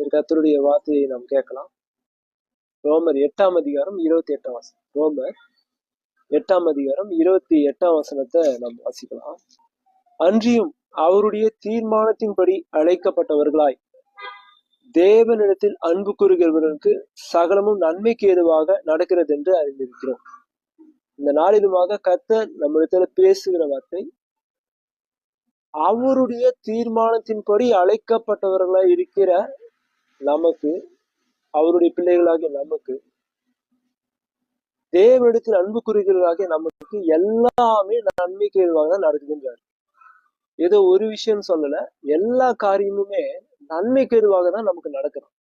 சரி கத்தருடைய வார்த்தையை நாம் கேட்கலாம். ரோமர் எட்டாம் அதிகாரம் இருபத்தி எட்டாம் வசனம். ரோமர் எட்டாம் அதிகாரம் இருபத்தி எட்டாம் வசனத்தை நாம் வாசிக்கலாம். அன்றியும் அவருடைய தீர்மானத்தின்படி அழைக்கப்பட்டவர்களாய் தேவனிடத்தில் அன்பு கூறுகிறவர்களுக்கு சகலமும் நன்மைக்கு ஏதுவாக நடக்கிறது என்று அறிந்திருக்கிறோம். இந்த நாளிலுமாக கத்த நம்மிடத்துல பேசுகிற வார்த்தை அவருடைய தீர்மானத்தின்படி அழைக்கப்பட்டவர்களாய் இருக்கிற நமக்கு அவருடைய பிள்ளைகளாகிய நமக்கு தேவனிடத்தில் அன்பு குறிகளாகிய நமக்கு எல்லாமே நன்மைக்கு ஏதுவாக தான் நடக்குதுன்றார். ஏதோ ஒரு விஷயம் சொல்லல எல்லா காரியமுமே நன்மைக்கு ஏதுவாக தான் நமக்கு நடக்கணும்.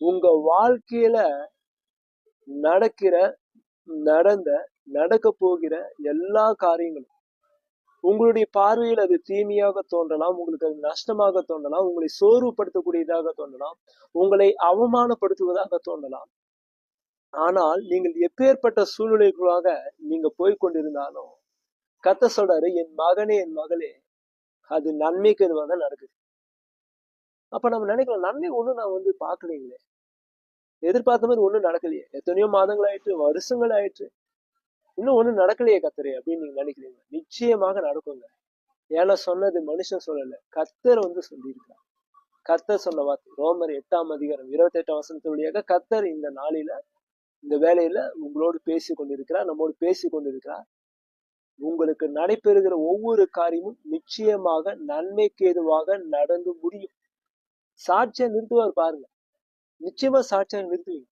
உங்க வாழ்க்கையில நடக்கிற நடந்த நடக்க போகிற எல்லா காரியங்களும் உங்களுடைய பார்வையில் அது தீமையாக தோன்றலாம் உங்களுக்கு அது நஷ்டமாக தோன்றலாம் உங்களை சோர்வுபடுத்தக்கூடியதாக தோன்றலாம் உங்களை அவமானப்படுத்துவதாக தோன்றலாம். ஆனால் நீங்கள் எப்பேற்பட்ட சூழ்நிலைகளாக நீங்க போய் கொண்டிருந்தாலும் கத்த சொல்றாரு என் மகனே என் மகளே அது நன்மைக்கு எதுவாக தான் நடக்குது. அப்ப நம்ம நினைக்கலாம் நன்மை ஒண்ணும் நான் வந்து பாக்கலீங்களே எதிர்பார்த்த மாதிரி ஒண்ணும் நடக்கலையே. எத்தனையோ மாதங்கள் ஆயிட்டு வருஷங்கள் ஆயிட்டு இன்னும் ஒண்ணும் நடக்கலையே கத்தரு அப்படின்னு நீங்க நினைக்கிறீங்க நிச்சயமாக நடக்குங்க. ஏன்னா சொன்னது மனுஷன் சொல்லல கத்தர் வந்து சொல்லியிருக்கார் கத்தர் சொன்ன வார்த்தை ரோமர் எட்டாம் அதிகாரம் இருபத்தி எட்டாம் வசனத்து வழியாக கத்தர் இந்த நாளில இந்த வேலையில உங்களோடு பேசி கொண்டிருக்கிறார் நம்மோடு பேசி கொண்டிருக்கிறார் உங்களுக்கு நடைபெறுகிற ஒவ்வொரு காரியமும் நிச்சயமாக நன்மைக்கு ஏதுவாக நடந்து முடியும். சாட்சியா நிறுத்துவார் பாருங்க. நிச்சயமா சாட்சியாக நிறுத்துவீங்க.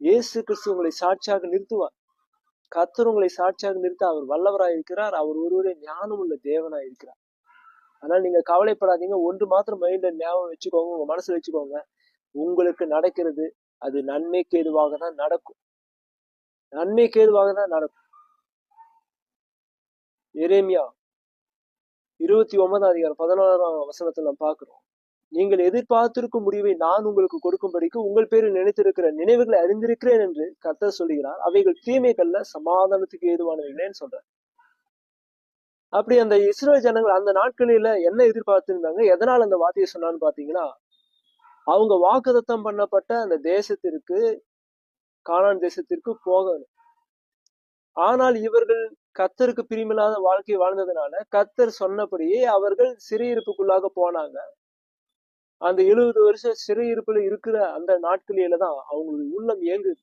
இயேசு கிறிஸ்து உங்களை சாட்சியாக நிறுத்துவார். கத்தர் உங்களை சாட்சியாக நிறுத்த அவர் வல்லவராய் இருக்கிறார். அவர் ஒருவரே ஞானம் உள்ள தேவனாய் இருக்கிறார். ஆனால் நீங்க கவலைப்படாதீங்க. ஒன்று மாத்திரம் மைண்ட்ல ஞாபகம் வச்சுக்கோங்க. உங்க மனசுல வச்சுக்கோங்க. உங்களுக்கு நடக்கிறது அது நன்மைக்கு கேதுவாக தான் நடக்கும். நன்மைக்கு கேதுவாக தான் நடக்கும். எரேமியா இருபத்தி ஒன்பதாம் அதிகாரம் பதினோராம் வசனத்துல நம்ம பார்க்கிறோம். நீங்கள் எதிர்பார்த்திருக்கும் முடிவை நான் உங்களுக்கு கொடுக்கும்படிக்கு உங்கள் பேரில் நினைத்திருக்கிற நினைவுகளை அறிந்திருக்கிறேன் என்று கர்த்தர் சொல்லுகிறார். அவைகள் தீமைகள்ல சமாதானத்துக்கு ஏதுவானவைகளேன்னு சொல்றார். அப்படி அந்த இஸ்ரேல் ஜனங்கள் அந்த நாட்களில என்ன எதிர்பார்த்திருந்தாங்க? எதனால் அந்த வார்த்தையை சொன்னான்னு பாத்தீங்கன்னா அவங்க வாக்குதத்தம் பண்ணப்பட்ட அந்த தேசத்திற்கு காணான் தேசத்திற்கு போகணும். ஆனால் இவர்கள் கத்தருக்கு பிரிமில்லாத வாழ்க்கை வாழ்ந்ததுனால கத்தர் சொன்னபடியே அவர்கள் சிறையிருப்புக்குள்ளாக போனாங்க. அந்த எழுபது வருஷம் சிறையிருப்புல இருக்கிற அந்த நாட்களில தான் அவங்களுடைய உள்ளம் ஏங்குது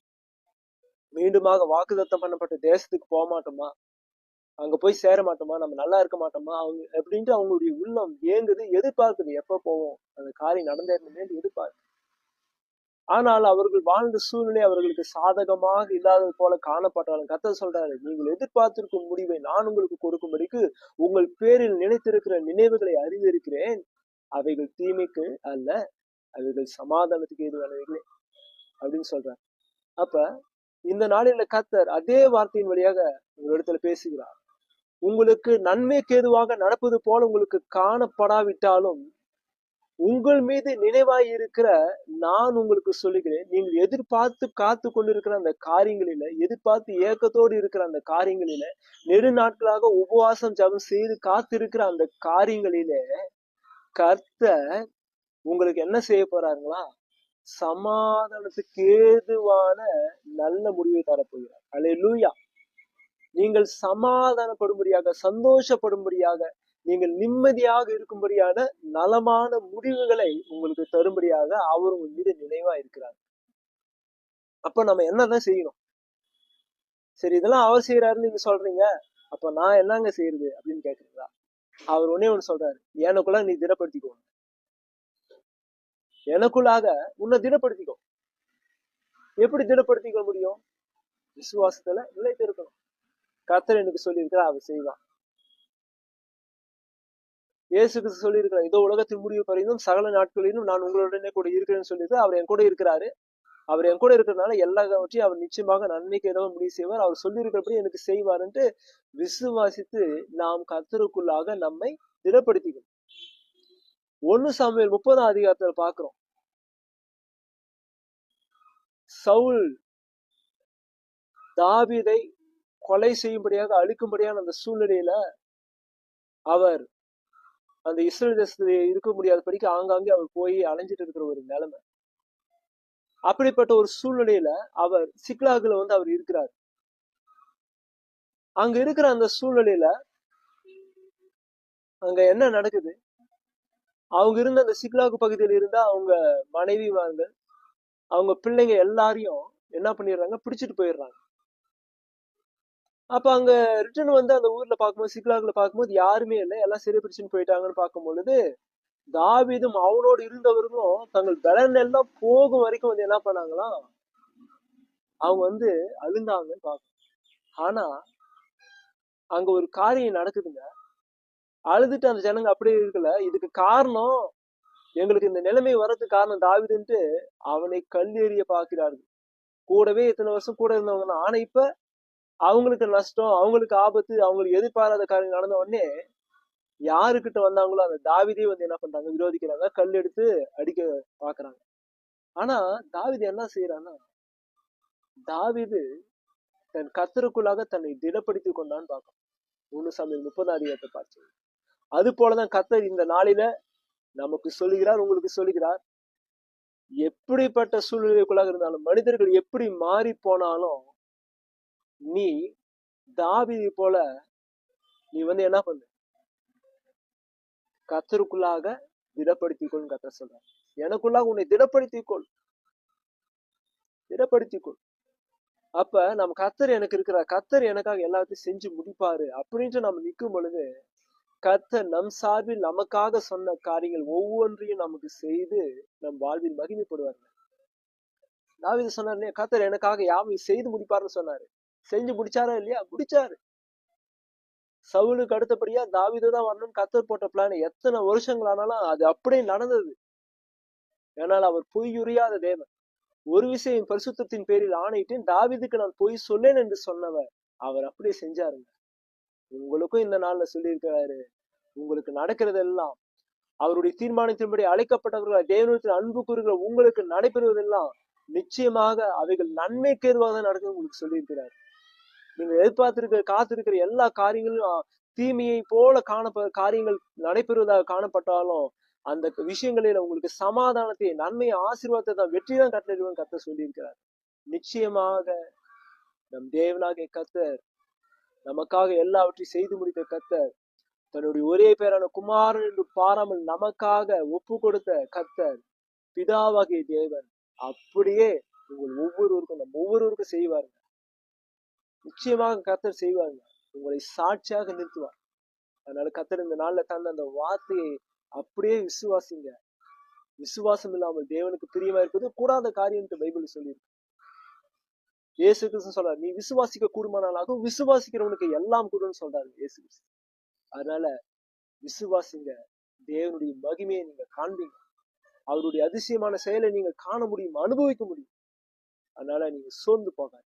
மீண்டுமாக வாக்குதத்தம் பண்ணப்பட்ட தேசத்துக்கு போக மாட்டோமா? அங்க போய் சேர மாட்டோமா? நம்ம நல்லா இருக்க மாட்டோமா? அவங்க அப்படின்ட்டு அவங்களுடைய உள்ளம் ஏங்குது எதிர்பார்க்குது. எப்ப போவோம்? அந்த காரியம் நடந்தேறணுமே எதிர்பார்க்கு ஆனால் அவர்கள் வாழ்ந்த சூழ்நிலை அவர்களுக்கு சாதகமாக இல்லாதது போல காணப்பட்டாலும் கத்த சொல்றாரு நீங்கள் எதிர்பார்த்திருக்கும் முடிவை நான் உங்களுக்கு கொடுக்கும்படிக்கு உங்கள் பேரில் நினைத்திருக்கிற நினைவுகளை அறிந்திருக்கிறேன் அவைகள் தீமைக்கு அல்ல அவைகள் சமாதானத்துக்கு ஏதுவானவைகளே அப்படின்னு சொல்றார். அப்ப இந்த நாளில் கத்தர் அதே வார்த்தையின் வழியாக உங்களிடத்துல பேசுகிறார். உங்களுக்கு நன்மைக்கு ஏதுவாக நடப்பது போல உங்களுக்கு காணப்படாவிட்டாலும் உங்கள் மீது நினைவாய் இருக்கிற நான் உங்களுக்கு சொல்லுகிறேன். நீங்கள் எதிர்பார்த்து காத்து கொண்டிருக்கிற அந்த காரியங்களில எதிர்பார்த்து ஏக்கத்தோடு இருக்கிற அந்த காரியங்களில நெடுநாட்களாக உபவாசம் ஜபம் செய்து காத்திருக்கிற அந்த காரியங்களிலே கர்த்தர் உங்களுக்கு என்ன செய்ய போறாருங்களா? சமாதானத்துக்கு ஏதுவான நல்ல முடிவை தரப்போகிறார். அல்லேலூயா நீங்கள் சமாதானப்படும்படியாக சந்தோஷப்படும்படியாக நீங்கள் நிம்மதியாக இருக்கும்படியான நலமான முடிவுகளை உங்களுக்கு தரும்படியாக அவர் உங்க மீது நினைவா இருக்கிறார். அப்ப நம்ம என்னதான் செய்யணும்? சரி இதெல்லாம் அவர் செய்யறாருன்னு நீங்க சொல்றீங்க. அப்ப நான் என்னங்க செய்யறது அப்படின்னு கேக்குறீங்களா? அவர் ஒன்னே ஒண்ணு சொல்றாரு எனக்குள்ள நீ திடப்படுத்திக்கோ. எனக்குள்ளாக உன்னை திடப்படுத்திக்கோ. எப்படி திடப்படுத்திக்க முடியும்? விசுவாசத்துல நிலைத்து இருக்கணும் கர்த்தர் எனக்கு சொல்லியிருக்கிற அவர் செய்வான் இயேசுக்கு சொல்லியிருக்கிறார் இதோ உலகத்தின் முடிவு பறிந்தும் சகல நாட்களிலும் நான் உங்களுடனே கூட இருக்கிறேன்னு சொல்லிட்டு அவர் என் கூட இருக்கிறாரு. அவர் என் கூட இருக்கிறதுனால எல்லாவற்றையும் அவர் நிச்சயமாக நன்மைக்கு ஏதாவது முடிவு செய்வார். அவர் சொல்லியிருக்கிறபடி எனக்கு செய்வார்ன்ட்டு விசுவாசித்து நாம் கர்த்தருக்குள்ளாக நம்மை திடப்படுத்திக்கணும். ஒன்னு சாமியல் முப்பதாம் அதிகாரத்துல பாக்குறோம் சவுல் தாவிதை கொலை செய்யும்படியாக அழிக்கும்படியான அந்த சூழ்நிலையில அவர் அந்த இஸ்ரேல் தேசத்துல இருக்க முடியாத படிக்க ஆங்காங்கே அவர் போய் அலைஞ்சிட்டு இருக்கிற ஒரு நிலைமை. அப்படிப்பட்ட ஒரு சூழ்நிலையில அவர் சிக்லாகுல வந்து அவர் இருக்கிறார். அங்க இருக்கிற அந்த சூழ்நிலையில அங்க என்ன நடக்குது? அவங்க இருந்த அந்த சிக்லாகு பகுதியில் இருந்த அவங்க மனைவி வாங்க அவங்க பிள்ளைங்க எல்லாரையும் என்ன பண்ணிடுறாங்க? பிடிச்சிட்டு போயிடுறாங்க. அப்ப அங்க ரிட்டர்ன் வந்து அந்த ஊர்ல பார்க்கும்போது சிக்லாகுல பார்க்கும்போது யாருமே இல்லை. எல்லாம் சிறை பிடிச்சுன்னு போயிட்டாங்கன்னு பார்க்கும் பொழுது தாவிதும் அவனோடு இருந்தவர்களும் தங்கள் பலன் எல்லாம் போகும் வரைக்கும் வந்து என்ன பண்ணாங்களா? அவங்க வந்து அழுந்தாங்கன்னு பார்க்கணும். ஆனா அங்க ஒரு காரியம் நடக்குதுங்க. அழுதுட்டு அந்த ஜனங்க அப்படியே இருக்கல. இதுக்கு காரணம் எங்களுக்கு இந்த நிலைமை வர்றதுக்கு காரணம் தாவிதுன்ட்டு அவனை கல்லெறிய பார்க்கிறார்கள். கூடவே இத்தனை வருஷம் கூட இருந்தவங்க ஆனா இப்ப அவங்களுக்கு நஷ்டம் அவங்களுக்கு ஆபத்து அவங்களுக்கு எதிர்பாராத காரியம் நடந்த உடனே யாருக்கிட்ட வந்தாங்களோ அந்த தாவிதே வந்து என்ன பண்றாங்க? விரோதிக்கிறாங்க. கல் எடுத்து அடிக்க பாக்குறாங்க. ஆனா தாவிது என்ன செய்யறான்னா தாவிது தன் கத்தருக்குள்ளாக தன்னை திடப்படுத்தி கொண்டான்னு பார்க்கும். ஒன்னு சமையல் முப்பது அதிகாரத்தை பார்த்து. அது போலதான் கத்தர் இந்த நாளில நமக்கு சொல்லுகிறார் உங்களுக்கு சொல்லுகிறார். எப்படிப்பட்ட சூழ்நிலைக்குள்ளாக இருந்தாலும் மனிதர்கள் எப்படி மாறி போனாலும் நீ தாவிதி போல நீ வந்து என்ன பண்ணு? கத்தருக்குள்ளாக திடப்படுத்திக்கொள் கத்த சொல்ற எனக்குள்ளாக உன்னை திடப்படுத்திக்கொள் திடப்படுத்திக்கொள் அப்ப நம்ம கத்தர் எனக்கு இருக்கிற கத்தர் எனக்காக எல்லாத்தையும் செஞ்சு முடிப்பாரு அப்படின்ட்டு நம்ம நிற்கும் பொழுது கத்தர் நம் சார்பில் நமக்காக சொன்ன காரியங்கள் ஒவ்வொன்றையும் நமக்கு செய்து நம் வாழ்வில் மகிமைப்படுவார். தாவிது சொன்னார் இல்லையா? கத்தர் எனக்காக யாவையும் செய்து முடிப்பாருன்னு சொன்னாரு. செஞ்சு முடிச்சாரா இல்லையா? முடிச்சாரு. சவுலுக்கு அடுத்தபடியா தாவிது தான் வரணும்னு கத்தர் போட்ட பிளான் எத்தனை வருஷங்கள் ஆனாலும் அது அப்படியே நடந்தது. ஏனால் அவர் பொய்யுறியாத தேவன். ஒரு விஷயம் பரிசுத்தத்தின் பேரில் ஆணையிட்டேன் தாவிதுக்கு நான் பொய் சொல்லேன் என்று சொன்னவர் அவர் அப்படியே செஞ்சாருங்க. உங்களுக்கும் இந்த நாள்ல சொல்லியிருக்கிறாரு உங்களுக்கு நடக்கிறதெல்லாம் அவருடைய தீர்மானத்தின்படி அழைக்கப்பட்டவர்கள் தேவனத்தில் அன்பு கூறுகிற உங்களுக்கு நடைபெறுவதெல்லாம் நிச்சயமாக அவைகள் நன்மைக்கு எதுவாக தான் நடக்கும் உங்களுக்கு சொல்லியிருக்கிறார். நீங்க எதிர்பார்த்திருக்கிற காத்திருக்கிற எல்லா காரியங்களும் தீமையை போல காணப்ப காரியங்கள் நடைபெறுவதாக காணப்பட்டாலும் அந்த விஷயங்களில் உங்களுக்கு சமாதானத்தை நன்மை ஆசீர்வாதத்தை தான் வெற்றி தான் கட்டளையிடுவேன் கத்த சொல்லியிருக்கிறார். நிச்சயமாக நம் தேவனாகிய கத்தர் நமக்காக எல்லாவற்றையும் செய்து முடித்த கத்தர் தன்னுடைய ஒரே பேரான குமாரன் என்று பாராமல் நமக்காக ஒப்பு கொடுத்த கத்தர் பிதாவாகிய தேவன். அப்படியே உங்கள் ஒவ்வொருவருக்கும் நம்ம ஒவ்வொருவருக்கும் செய்வார் நிச்சயமாக கத்தர் செய்வாங்க உங்களை சாட்சியாக நிறுத்துவார். அதனால கத்தர் இந்த நாள்ல தந்த அந்த வார்த்தையை அப்படியே விசுவாசிங்க. விசுவாசம் இல்லாமல் தேவனுக்கு பிரியமா இருப்பது கூடாத காரியம்ட்டு பைபிள் சொல்லியிருக்கு. இயேசு கிறிஸ்து சொல்றாரு நீ விசுவாசிக்க கூடுமானாலாகும் விசுவாசிக்கிறவனுக்கு எல்லாம் கூடும்னு சொல்றாரு இயேசு கிறிஸ்து. அதனால விசுவாசிங்க. தேவனுடைய மகிமையை நீங்க காண்பீங்க. அவருடைய அதிசயமான செயலை நீங்க காண முடியும் அனுபவிக்க முடியும். அதனால நீங்க சோர்ந்து போகாது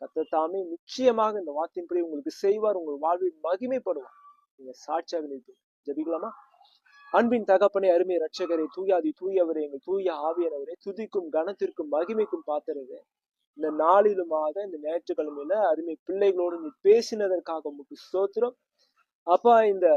கத்த தாமே நிச்சயமாக இந்த வார்த்தையின்படி உங்களுக்கு செய்வார் உங்கள் வாழ்வில் மகிமைப்படுவார். நீங்க சாட்சியாக நிற்பீங்க ஜபிக்கலாமா? அன்பின் தகப்பனை அருமை ரட்சகரை தூயாதி தூயவரே எங்கள் தூய ஆவியனவரே துதிக்கும் கனத்திற்கும் மகிமைக்கும் பாத்திரவே. இந்த நாளிலுமாக இந்த ஞாயிற்றுக்கிழமையில அருமை பிள்ளைகளோடு நீ பேசினதற்காக உங்களுக்கு ஸ்தோத்திரம். அப்பா இந்த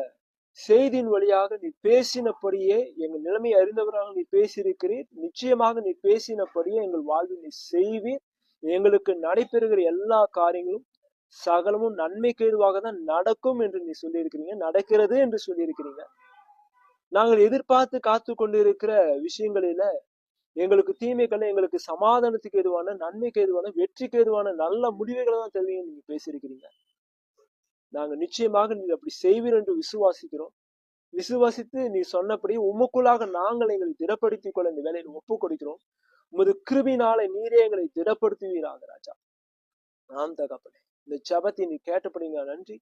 செய்தியின் வழியாக நீ பேசினபடியே எங்கள் நிலைமையை அறிந்தவராக நீ பேசியிருக்கிறீர். நிச்சயமாக நீ பேசினபடியே எங்கள் வாழ்வில் நீ செய்வீர். எங்களுக்கு நடைபெறுகிற எல்லா காரியங்களும் சகலமும் நன்மைக்கு ஏதுவாக தான் நடக்கும் என்று நீ சொல்லியிருக்கிறீங்க. நடக்கிறது என்று சொல்லியிருக்கிறீங்க. நாங்கள் எதிர்பார்த்து காத்து கொண்டிருக்கிற விஷயங்களில எங்களுக்கு தீமைகள் எங்களுக்கு சமாதானத்துக்கு எதுவான நன்மைக்கு எதுவான வெற்றிக்கு எதுவான நல்ல முடிவுகளை தான் தெரியும் நீங்க பேசியிருக்கிறீங்க. நாங்கள் நிச்சயமாக நீ அப்படி செய்வீர் என்று விசுவாசிக்கிறோம். விசுவாசித்து நீ சொன்னபடி உமக்குள்ளாக நாங்கள் எங்களை திடப்படுத்திக் கொள்ள இந்த வேலையில் ஒப்பு கொடுக்கிறோம் உமது கிருபினால நீரே எங்களை திடப்படுத்துவீராக ராஜா. நாம் தகப்பனே இந்த ஜபத்தை நீ கேட்டபடிங்க நன்றி.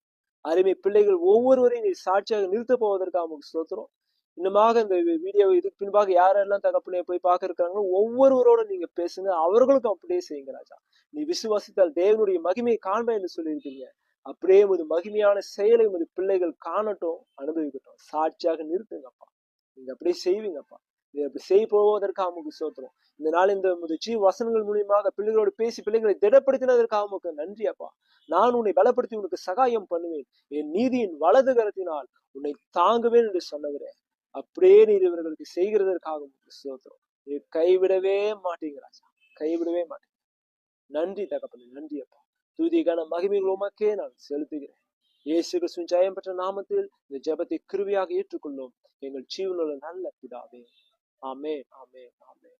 அருமை பிள்ளைகள் ஒவ்வொருவரையும் நீ சாட்சியாக நிறுத்த போவதற்காக நமக்கு ஸ்தோத்திரம். இன்னுமாக இந்த வீடியோ இதுக்கு பின்பாக யாரெல்லாம் தகப்பனையை போய் பார்க்க இருக்கிறாங்களோ ஒவ்வொருவரோட நீங்க பேசுங்க அவர்களுக்கும் அப்படியே செய்யுங்க ராஜா. நீ விசுவாசித்தால் தேவனுடைய மகிமையை காண்பேன் என்று சொல்லியிருக்கீங்க. அப்படியே ஒரு மகிமையான செயலை உமது பிள்ளைகள் காணட்டும் அனுபவிக்கட்டும். சாட்சியாக நிறுத்துங்கப்பா. நீங்க அப்படியே செய்வீங்கப்பா. செய்ய போவதற்காக உமக்கு சோத்திரம் இந்த நாள் இந்த முது ஜீவ வசனங்கள் மூலியமாக பிள்ளைகளோடு பேசி பிள்ளைகளை திடப்படுத்தினதற்காக உமக்கு நன்றி அப்பா. நான் உன்னை பலப்படுத்தி உனக்கு சகாயம் பண்ணுவேன். என் நீதியின் வலது கரத்தினால் உன்னை தாங்குவேன் என்று சொன்னவரே. அப்படியே நீர் இவர்களுக்கு செய்கிறதற்காக உமக்கு சோத்திரம் நீர் கைவிடவே மாட்டீங்க ராஜா. கைவிடவே மாட்டீங்க. நன்றி தகப்பனே நன்றி அப்பா. துதிக்கான மகிமைகள் உமக்கே நான் செலுத்துகிறேன். இயேசு கிறிஸ்துவின் ஜெயம் பெற்ற நாமத்தில் இந்த ஜெபத்தை கிருவியாக ஏற்றுக்கொள்ளும். எங்கள் ஜீவனோட நல்ல பிதாவே. आमेन आमेन आमेन